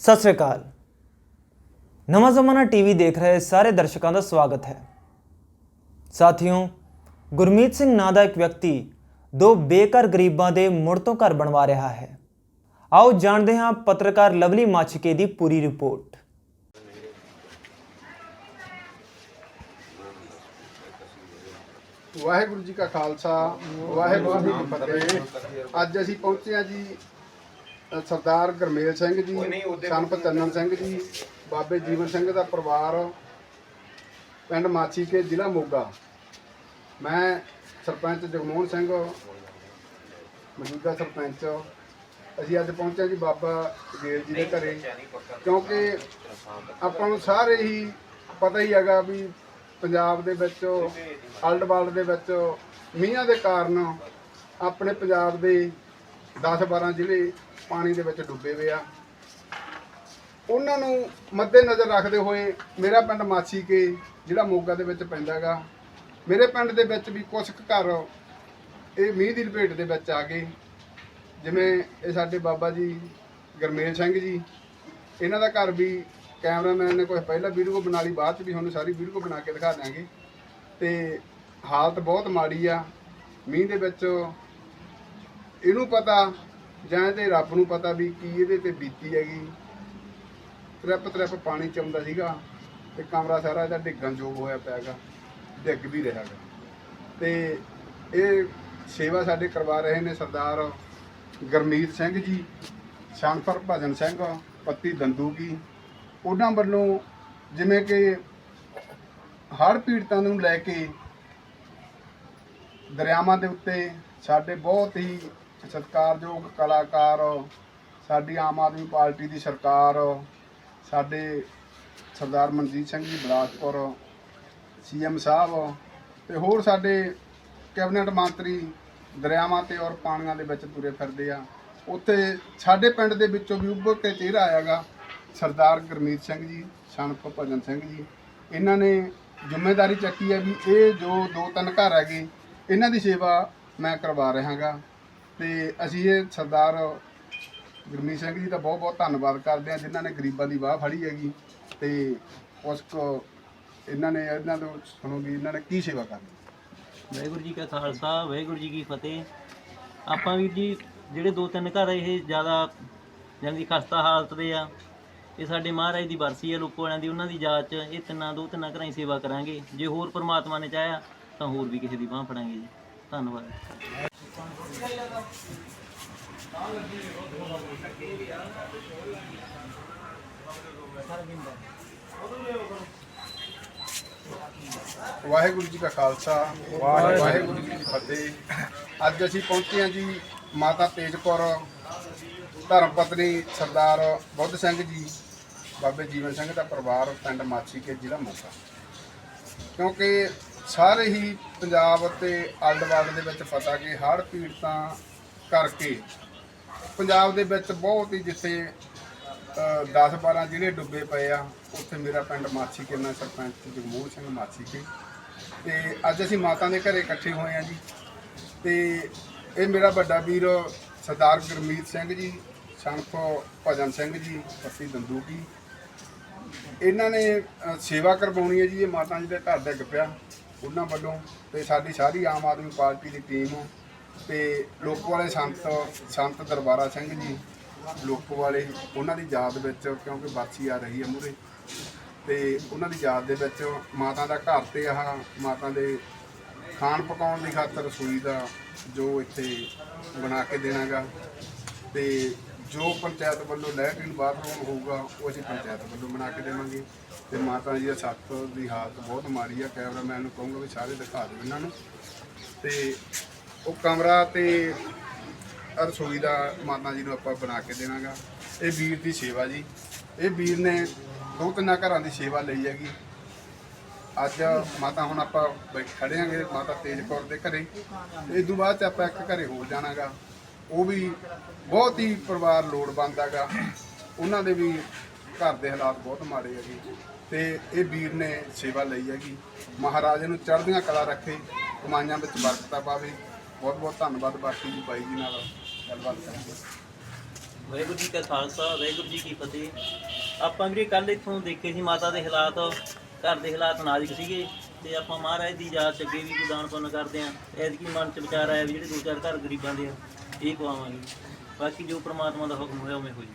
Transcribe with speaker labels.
Speaker 1: ਸਤਿ ਸ੍ਰੀ ਅਕਾਲ। ਨਵਾਂ ਜ਼ਮਾਨਾ ਟੀਵੀ ਦੇਖ ਰਹੇ ਸਾਰੇ ਦਰਸ਼ਕਾਂ ਦਾ ਸਵਾਗਤ ਹੈ। ਸਾਥੀਓ, ਗੁਰਮੀਤ ਸਿੰਘ ਨਾਂ ਦਾ ਇੱਕ ਵਿਅਕਤੀ ਦੋ ਬੇਘਰ ਗਰੀਬਾਂ ਦੇ ਮੁੜ ਤੋਂ ਘਰ ਬਣਵਾ ਰਿਹਾ ਹੈ। ਆਓ ਜਾਣਦੇ ਹਾਂ ਪੱਤਰਕਾਰ ਲਵਲੀ ਮਾਛਕੇ ਦੀ ਪੂਰੀ ਰਿਪੋਰਟ।
Speaker 2: ਵਾਹਿਗੁਰੂ ਜੀ ਕਾ ਖਾਲਸਾ, ਵਾਹਿਗੁਰੂ ਜੀ ਕੀ ਫਤਿਹ। ਅੱਜ ਅਸੀਂ ਪਹੁੰਚੇ ਹਾਂ ਜੀ ਸਰਦਾਰ ਗਰਮੇਲ ਸਿੰਘ ਜੀ ਸੰਪ ਚੰਨਨ ਸਿੰਘ ਜੀ ਬਾਬੇ ਜੀਵਨ ਸਿੰਘ ਦਾ ਪਰਿਵਾਰ ਪਿੰਡ ਮਾਛੀ ਕੇ ਜ਼ਿਲ੍ਹਾ ਮੋਗਾ। ਮੈਂ ਸਰਪੰਚ ਜਗਮੋਹਨ ਸਿੰਘ ਮੌਜੂਦਾ ਸਰਪੰਚ। ਅਸੀਂ ਅੱਜ ਪਹੁੰਚੇ ਜੀ ਬਾਬਾ ਗੇਲ ਜੀ ਦੇ ਘਰੇ ਕਿਉਂਕਿ ਆਪਾਂ ਨੂੰ ਸਾਰੇ ਹੀ ਪਤਾ ਹੀ ਹੈਗਾ ਵੀ ਪੰਜਾਬ ਦੇ ਵਿੱਚ ਅਲਡ ਵਰਲਡ ਦੇ ਵਿੱਚ ਮੀਂਹਾਂ ਦੇ ਕਾਰਨ ਆਪਣੇ ਪੰਜਾਬ ਦੇ 10 12 ਜ਼ਿਲ੍ਹੇ ਪਾਣੀ ਦੇ ਵਿੱਚ ਡੁੱਬੇ ਹੋਏ ਆ। ਉਹਨਾਂ ਨੂੰ ਮੱਦੇ ਨਜ਼ਰ ਰੱਖਦੇ ਹੋਏ ਮੇਰਾ ਪਿੰਡ ਮਾਛੀ ਕੇ ਜਿਹੜਾ ਮੋਗਾ ਦੇ ਵਿੱਚ ਪੈਂਦਾ ਗਾ, ਮੇਰੇ ਪਿੰਡ ਦੇ ਵਿੱਚ ਵੀ ਕੁਝ ਕੁ ਘਰ ਇਹ ਮੀਂਹ ਦੀ ਲਪੇਟ ਦੇ ਵਿੱਚ ਆ ਗਏ। ਜਿਵੇਂ ਇਹ ਸਾਡੇ ਬਾਬਾ ਜੀ ਗਰਮੇਲ ਸਿੰਘ ਜੀ, ਇਹਨਾਂ ਦਾ ਘਰ ਵੀ ਕੈਮਰਾਮੈਨ ਨੇ ਕੋਈ ਪਹਿਲਾਂ ਵੀਡੀਓ ਬਣਾ ਲਈ, ਬਾਅਦ ਚ ਵੀ ਤੁਹਾਨੂੰ ਸਾਰੀ ਵੀਡੀਓ ਬਣਾ ਕੇ ਦਿਖਾ ਦਾਂਗੇ ਤੇ ਹਾਲਤ ਬਹੁਤ ਮਾੜੀ ਆ। ਮੀਂਹ ਦੇ ਵਿੱਚ ਇਹਨੂੰ ਪਤਾ ਜਾਂ ਇਹਦੇ ਰੱਬ ਨੂੰ ਪਤਾ ਵੀ ਕੀ ਇਹਦੇ ਤੇ ਬੀਤੀ ਹੈਗੀ। ਤ੍ਰਿਪ ਤ੍ਰਿਪ ਪਾਣੀ ਚੌਂਦਾ ਸੀਗਾ ਤੇ ਕਮਰਾ ਸਾਰਾ ਇਹਦਾ ਡਿੱਗਣ ਯੋਗ ਹੋਇਆ ਪਿਆਗਾ ਡਿੱਗ ਵੀ ਰਿਹਾ ਗਾ ਤੇ ਇਹ ਸੇਵਾ ਸਾਡੇ ਕਰਵਾ ਰਹੇ ਨੇ ਸਰਦਾਰ ਗਰਮੀਤ ਸਿੰਘ ਜੀ ਸ਼ਾਨਪਰ ਭਜਨ ਸਿੰਘ, ਪੱਤੀ ਦੰਦੂਗੀ ਉਹਨਾਂ ਵੱਲੋਂ ਜਿਵੇਂ ਕਿ ਹੜ੍ਹ ਪੀੜਤਾਂ ਨੂੰ ਲੈ ਕੇ ਦਰਿਆਵਾਂ ਦੇ ਉੱਤੇ ਸਾਡੇ ਬਹੁਤ ਹੀ ਸਤਿਕਾਰਯੋਗ ਕਲਾਕਾਰ, ਸਾਡੀ ਆਮ ਆਦਮੀ ਪਾਰਟੀ ਦੀ ਸਰਕਾਰ, ਸਾਡੇ ਸਰਦਾਰ ਮਨਜੀਤ ਸਿੰਘ ਜੀ ਬਲਾਸਪੁਰ ਸੀਐਮ ਸਾਹਿਬ ਤੇ ਹੋਰ ਸਾਡੇ ਕੈਬਨਿਟ ਮੰਤਰੀ ਦਰਿਆਵਾਂ ਤੇ ਔਰ ਪਾਣੀਆਂ ਦੇ ਵਿੱਚ ਤੁਰੇ ਫਿਰਦੇ ਆ। ਉੱਥੇ ਸਾਡੇ ਪਿੰਡ ਦੇ ਵਿੱਚੋਂ ਵੀ ਉੱਭਰ ਕੇ ਚਿਹਰਾ ਆਇਆਗਾ ਸਰਦਾਰ ਗੁਰਮੀਤ ਸਿੰਘ ਜੀ ਸਨਪ ਭਜਨ ਸਿੰਘ ਜੀ। ਇਹਨਾਂ ਨੇ ਜ਼ਿੰਮੇਵਾਰੀ ਚੱਕੀ ਹੈ ਵੀ ਇਹ ਜੋ ਦੋ ਤਿੰਨ ਘਰ ਹੈਗੇ, ਇਹਨਾਂ ਦੀ ਸੇਵਾ ਮੈਂ ਕਰਵਾ ਰਿਹਾਗਾ। ਤੇ ਅਸੀਂ ਇਹ ਸਰਦਾਰ ਗੁਰਮੀਤ ਸਿੰਘ ਜੀ ਦਾ ਬਹੁਤ ਬਹੁਤ ਧੰਨਵਾਦ ਕਰਦੇ ਹਾਂ, ਜਿਨ੍ਹਾਂ ਨੇ ਗਰੀਬਾਂ ਦੀ ਬਾਹ ਫੜੀ ਹੈਗੀ ਤੇ ਉਸ ਕੋ ਇਹਨਾਂ ਨੇ ਇਹਨਾਂ ਤੋਂ ਸੁਣੋ ਵੀ ਇਹਨਾਂ ਨੇ ਕੀ ਸੇਵਾ ਕਰਨੀ।
Speaker 3: ਵਾਹਿਗੁਰੂ ਜੀ ਕਾ ਖਾਲਸਾ, ਵਾਹਿਗੁਰੂ ਜੀ ਕੀ ਫਤਿਹ। ਆਪਾਂ ਵੀਰ ਜੀ, ਜਿਹੜੇ ਦੋ ਤਿੰਨ ਘਰ ਇਹ ਜ਼ਿਆਦਾ ਜਾਣੀ ਦੀ ਖਸਤਾ ਹਾਲਤ ਦੇ ਆ, ਇਹ ਸਾਡੇ ਮਹਾਰਾਜ ਦੀ ਬਰਸੀ ਆ ਲੋਕੋ ਵਾਲਿਆਂ ਦੀ, ਉਹਨਾਂ ਦੀ ਯਾਦ 'ਚ ਇਹ ਤਿੰਨਾਂ, ਦੋ ਤਿੰਨਾਂ ਘਰਾਂ ਦੀ ਸੇਵਾ ਕਰਾਂਗੇ। ਜੇ ਹੋਰ ਪ੍ਰਮਾਤਮਾ ਨੇ ਚਾਹਿਆ ਤਾਂ ਹੋਰ ਵੀ ਕਿਸੇ ਦੀ ਬਾਹ ਫੜਾਂਗੇ ਜੀ। ਧੰਨਵਾਦ।
Speaker 2: ਵਾਹਿਗੁਰੂ ਜੀ ਕਾ ਖਾਲਸਾ ਵਾਹਿਗੁਰੂ ਜੀ ਕੀ ਫਤਿਹ। ਅੱਜ ਅਸੀਂ ਪਹੁੰਚੇ ਹਾਂ ਜੀ ਮਾਤਾ ਤੇਜ ਕੌਰ ਧਰਮ ਪਤਨੀ ਸਰਦਾਰ ਬੁੱਧ ਸਿੰਘ ਜੀ ਬਾਬੇ ਜੀਵਨ ਸਿੰਘ ਦਾ ਪਰਿਵਾਰ ਪਿੰਡ ਮਾਛੀ ਕੇ ਜ਼ਿਲ੍ਹਾ ਮੋਗਾ। ਕਿਉਂਕਿ ਸਾਰੇ ਹੀ ਪੰਜਾਬ ਤੇ ਆਲਦਵਾਲ ਦੇ ਵਿੱਚ ਪਤਾ ਕਿ ਹੜ੍ਹ ਪੀੜਤਾਂ ਕਰਕੇ ਪੰਜਾਬ ਦੇ ਵਿੱਚ ਬਹੁਤ ਹੀ ਜਿੱਥੇ 10 12 ਜ਼ਿਲ੍ਹੇ ਡੁੱਬੇ ਪਏ ਆ, ਉੱਥੇ ਮੇਰਾ ਪਿੰਡ ਮਾਛੀ ਕੇ ਸਰਪੰਚ ਜਗਮੋਹਨ ਸਿੰਘ ਮਾਛੀ ਕੇ ਤੇ ਅੱਜ ਅਸੀਂ ਮਾਤਾ ਦੇ ਘਰੇ ਇਕੱਠੇ ਹੋਏ ਆ ਜੀ। ਤੇ ਇਹ ਮੇਰਾ ਵੱਡਾ ਵੀਰ ਸਰਦਾਰ ਗੁਰਮੀਤ ਸਿੰਘ ਜੀ, ਸੰਤ ਭਜਨ ਸਿੰਘ ਜੀ ਪੱਤੀ ਦੰਦੂਕੀ ਇਹਨਾਂ ਨੇ ਸੇਵਾ ਕਰਵਾਉਣੀ ਹੈ ਜੀ, ਇਹ ਮਾਤਾ ਜੀ ਦੇ ਘਰ ਡਿੱਗ ਪਿਆ। ਉਹਨਾਂ ਵੱਲੋਂ ਤੇ ਸਾਡੀ ਸਾਰੀ ਆਮ ਆਦਮੀ ਪਾਰਟੀ ਦੀ ਟੀਮ ਤੇ ਲੋਕ ਵਾਲੇ ਸੰਤ ਸੰਤ ਦਰਬਾਰਾ ਸਿੰਘ ਜੀ, ਲੋਕ ਵਾਲੇ, ਉਹਨਾਂ ਦੀ ਯਾਦ ਵਿੱਚ, ਕਿਉਂਕਿ ਬਾਛੀ ਆ ਰਹੀ ਹੈ ਮੂਰੇ ਤੇ ਉਹਨਾਂ ਦੀ ਯਾਦ ਦੇ ਵਿੱਚ ਮਾਤਾ ਦਾ ਘਰ ਤੇ ਆਹ ਮਾਤਾ ਦੇ ਖਾਣ ਪਕਾਉਣ ਦੀ ਖਾਤਰ ਰਸੋਈ ਦਾ ਜੋ ਇੱਥੇ ਬਣਾ ਕੇ ਦੇਣਾਗਾ। ਤੇ ਜੋ ਪੰਚਾਇਤ ਵੱਲੋਂ ਲੈਟਰਿਨ ਬਾਥਰੂਮ ਹੋਊਗਾ, ਉਹ ਅਸੀਂ ਪੰਚਾਇਤ ਵੱਲੋਂ ਬਣਾ ਕੇ ਦੇਵਾਂਗੇ। ਤੇ ਮਾਤਾ ਜੀ ਦਾ ਸੱਤ ਦੀ ਹਾਲਤ ਬਹੁਤ ਮਾੜੀ ਆ। ਕੈਮਰਾਮੈਨ ਨੂੰ ਕਹੂੰਗਾ ਵੀ ਸਾਰੇ ਦਿਖਾ ਦਿਓ ਇਹਨਾਂ ਨੂੰ। ਤੇ ਉਹ ਕਮਰਾ ਤੇ ਰਸੋਈ ਦਾ ਮਾਤਾ ਜੀ ਨੂੰ ਆਪਾਂ ਬਣਾ ਕੇ ਦੇਵਾਂਗਾ। ਇਹ ਵੀਰ ਦੀ ਸੇਵਾ ਜੀ। ਇਹ ਵੀਰ ਨੇ ਦੋ ਤਿੰਨਾਂ ਘਰਾਂ ਦੀ ਸੇਵਾ ਲਈ ਹੈਗੀ। ਅੱਜ ਮਾਤਾ ਹੁਣ ਆਪਾਂ ਬੈਠ ਖੜੇ ਆਂਗੇ। ਮਾਤਾ ਤੇਜ ਕੌਰ ਦੇ ਘਰੇ। ਇਸ ਤੋਂ ਬਾਅਦ ਚ ਆਪਾਂ ਇੱਕ ਘਰੇ ਹੋਰ ਜਾਣਾਗਾ। ਉਹ ਵੀ ਬਹੁਤ ਹੀ ਪਰਿਵਾਰ ਲੋੜਵੰਦ ਹੈਗਾ। ਉਹਨਾਂ ਦੇ ਵੀ ਘਰ ਦੇ ਹਾਲਾਤ ਬਹੁਤ ਮਾੜੇ ਹੈਗੇ। ਤੇ ਇਹ ਵੀਰ ਨੇ ਸੇਵਾ ਲਈ ਹੈਗੀ। ਮਹਾਰਾਜ ਨੂੰ ਚੜ੍ਹਦੀਆਂ ਕਲਾ ਰੱਖੇ, ਕਮਾਈਆਂ ਵਿੱਚ ਵਰਕਤਾ ਪਾਵੇ। ਬਹੁਤ ਬਹੁਤ ਧੰਨਵਾਦ ਬਾਕੀ ਜੀ ਬਾਈ ਜੀ ਨਾਲ ਗੱਲਬਾਤ ਕਰਾਂਗੇ
Speaker 3: ਵਾਹਿਗੁਰੂ ਜੀ ਕਾ ਖਾਲਸਾ, ਵਾਹਿਗੁਰੂ ਜੀ ਕੀ ਫਤਿਹ। ਆਪਾਂ ਵੀਰੇ ਕੱਲ ਇੱਥੋਂ ਦੇਖੇ ਸੀ ਮਾਤਾ ਦੇ ਹਾਲਾਤ, ਘਰ ਦੇ ਹਾਲਾਤ ਨਾਜ਼ੁਕ ਸੀਗੇ। ਤੇ ਆਪਾਂ ਮਹਾਰਾਜ ਦੀ ਯਾਦ ਚ ਅੱਗੇ ਵੀ ਗੁਦਾਨ ਪੁੰਨ ਕਰਦੇ ਆਂ ਐਤਕੀ ਮਨ ਚ ਵਿਚਾਰ ਆਇਆ ਵੀ ਜਿਹੜੇ ਦੋ ਚਾਰ ਘਰ ਗਰੀਬਾਂ ਦੇ ਆ। ਇਹ ਗਵਾਵਾਂਗੇ ਬਾਕੀ ਜੋ ਪ੍ਰਮਾਤਮਾ ਦਾ ਹੁਕਮ ਹੋਇਆ ਉਵੇਂ ਹੋ ਜੀ